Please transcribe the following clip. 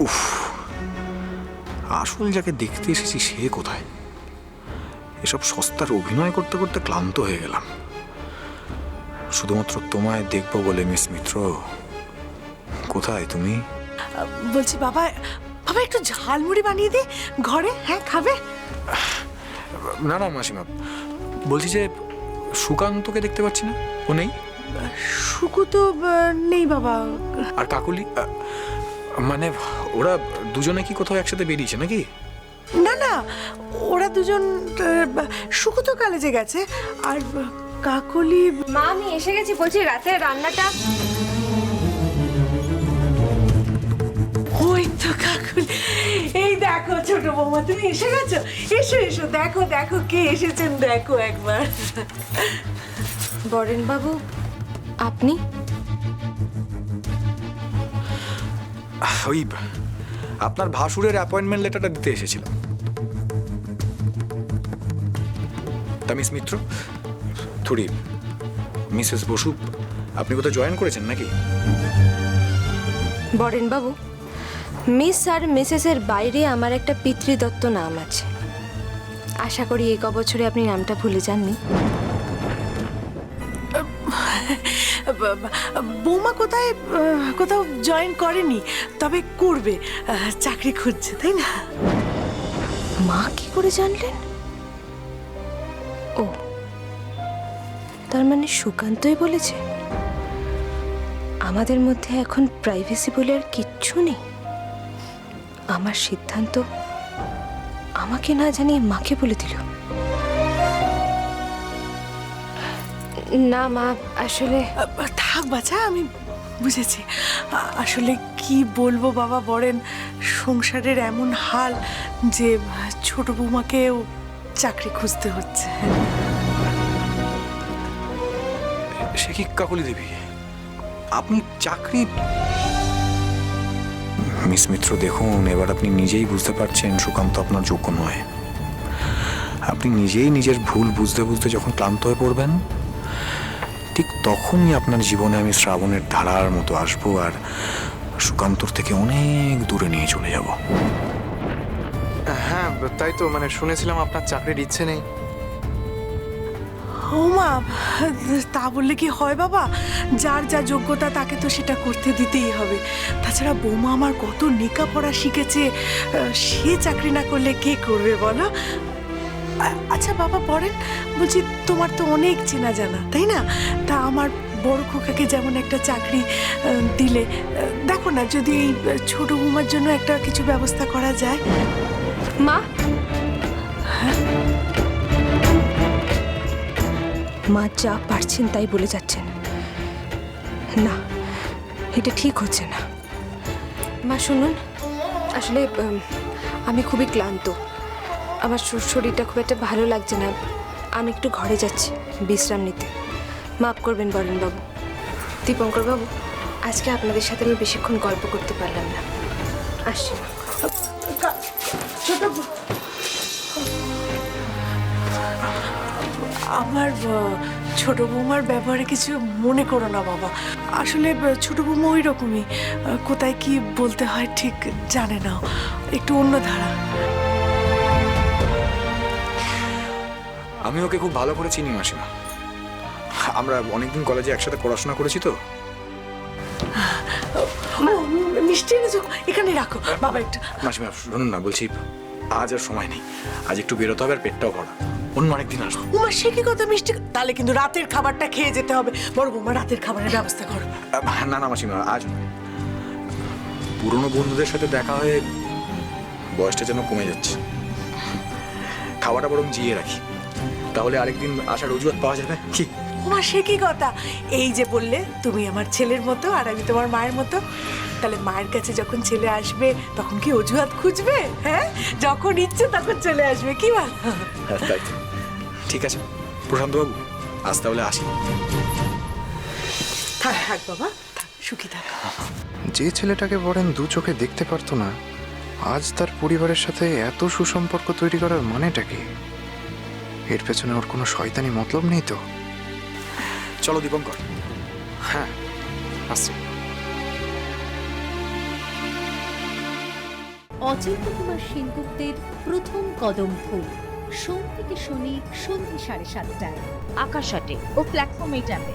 উফ আসল যাকে দেখতে এসেছি সে কোথায়? এসব সস্তার অভিনয় করতে করতে ক্লান্ত হয়ে গেলাম। শুধুমাত্র তোমায় দেখব বলে মিস মিত্র। কোথায় তুমি? বলছি বাবা বাবা একটু ঝালমুড়ি বানিয়ে দে ঘরে হ্যাঁ খাবে? না না মাসিমা বলছি যে সুকান্তকে দেখতে পাচ্ছি না ও নেই? শুকু তো নেই বাবা। আর কাকুলি? মানে ওরা দুজনে কি কোথাও একসাথে বেরিয়েছে নাকি? না না ওরা দুজন আহ, শুকু তো কলেজে গেছে আর কাকলি মা আমি এসে গেছি বলছি রাতে রান্নাটা। ওই তো কাকুলি এই দেখো ছোট বৌমা তুমি এসে গেছো? এসো এসো দেখো দেখো কে এসেছেন দেখো একবার। বরেন বাবু আপনি? ওই আপনার ভাসুরের অ্যাপয়েন্টমেন্ট লেটারটা দিতে এসেছিলাম। তা মিস মিত্র থুড়ি মিসেস বসু আপনি কোথাও জয়েন করেছেন নাকি? বরেন বাবু মিস আর মিসেসের বাইরে আমার একটা পিতৃদত্ত নাম আছে। আশা করি এই বছরে আপনি নামটা ভুলে যাননি। বৌমা কোথায়, কোথাও জয়েন করেনি, তবে করবে, চাকরি খুঁজছে, তাই না? মা কি করে জানলেন? ও, তার মানে সুকান্তই বলেছে? আমাদের মধ্যে এখন প্রাইভেসি বলে আর কিচ্ছু নেই। আমার সিদ্ধান্ত আমাকে না জানিয়ে মাকে বলে দিল। না মা আসলে থাক বাছা আমি বুঝেছি। আসলে কি বলব বাবা বলেন সংসারের এমন হাল যে ছোট বৌমাকেও চাকরি খুঁজতে হচ্ছে। সে কি কাকলি দেবী? আপনি চাকরি মিস মিত্র দেখুন এবার আপনি নিজেই বুঝতে পারছেন সুকান্ত আপনার যোগ্য নয়। আপনি নিজেই নিজের ভুল বুঝতে বুঝতে যখন ক্লান্ত হয়ে পড়বেন ঠিক তখনই আপনার জীবনে আমি শ্রাবণের ধারার মতো আসব আর সুকান্তর থেকে অনেক দূরে নিয়ে চলে যাব। হ্যাঁ তাই তো মানে শুনেছিলাম আপনার চাকরির ইচ্ছে নেই। ও মা তা বললে কি হয় বাবা? যার যা যোগ্যতা তাকে তো সেটা করতে দিতেই হবে। তাছাড়া বৌমা আমার কত লেখাপড়া শিখেছে সে চাকরি না করলে কে করবে বলো? আচ্ছা বাবা পড়েন বলছি তোমার তো অনেক চেনা জানা তাই না? তা আমার বড় খোকাকে যেমন একটা চাকরি দিলে দেখো না যদি এই ছোট বৌমার জন্য একটা কিছু ব্যবস্থা করা যায়। মা? মা যা পারছেন তাই বলে যাচ্ছেন। না এটা ঠিক হচ্ছে না। মা শুনুন আসলে আমি খুবই ক্লান্ত। আমার শরীরটা খুব একটা ভালো লাগছে না। আমি একটু ঘরে যাচ্ছি, বিশ্রাম নিতে। মাফ করবেন বলেন বাবু। দীপঙ্কর বাবু, আজকে আপনাদের সাথে আমি বেশিক্ষণ গল্প করতে পারলাম না। আসছি। আমার ছোট বৌমার ব্যবহারে কিছু মনে করো না বাবা। আসলে ছোট বৌমা ওই রকমই কোথায় কি বলতে হয় ঠিক জানে না। একটু অন্য ধারা। আমি ওকে খুব ভালো করে চিনি মাসিমা। আমরা অনেকদিন কলেজে একসাথে পড়াশোনা করেছি তো। মিষ্টি এনেছো? এখানে রাখো। বাবা একটু মাসিমা শুনুন না বলছি আজ আর সময় নেই। আজ একটু বেরোতে হবে আর পেটটাও ভরা। অন্য আরেকদিন আসব। উমা সে কি কথা মিষ্টি? তাহলে কিন্তু রাতের খাবারটা খেয়ে যেতে হবে। বড় বৌমা রাতের খাবারের ব্যবস্থা করো। না না মাসিমা আজ পুরনো বন্ধুদের সাথে দেখা হয়ে বয়সটা যেন কমে যাচ্ছে। খাওয়াটা বরং জিয়ে রাখি। তাহলে আরেকদিন আসার অজুহাত পাওয়া যাবে? কি? উমা সে কি কথা? এই যে বললে তুমি আমার ছেলের মতো আর আমি তোমার মায়ের মতো। তাহলে মায়ের কাছে যখন ছেলে আসবে তখন কি অজুহাত খুঁজবে? হ্যাঁ? যখন ইচ্ছে তখন চলে আসবে কি বল? হ্যাঁ। ঠিক আছে প্রশান্তবাবু আজ তাহলে আসি। থাক থাক বাবা সুখী থাক। যে ছেলেটাকে বলেন দু চোখে দেখতে পারতো না আজ তার পরিবারের সাথে এত সুসম্পর্ক তৈরি করার মানেটা কি? এর পেছনে ওর কোনো শয়তানি মতলব নেই তো? চলো দীপঙ্কর। হ্যাঁ আসছি। অচিন্ত কুমার সেনগুপ্তের প্রথম কদম ফুল। সোম থেকে শনি সন্ধ্যে সাড়ে সাতটায়। আকাশ আটে ও প্ল্যাটফর্মে এইটাতে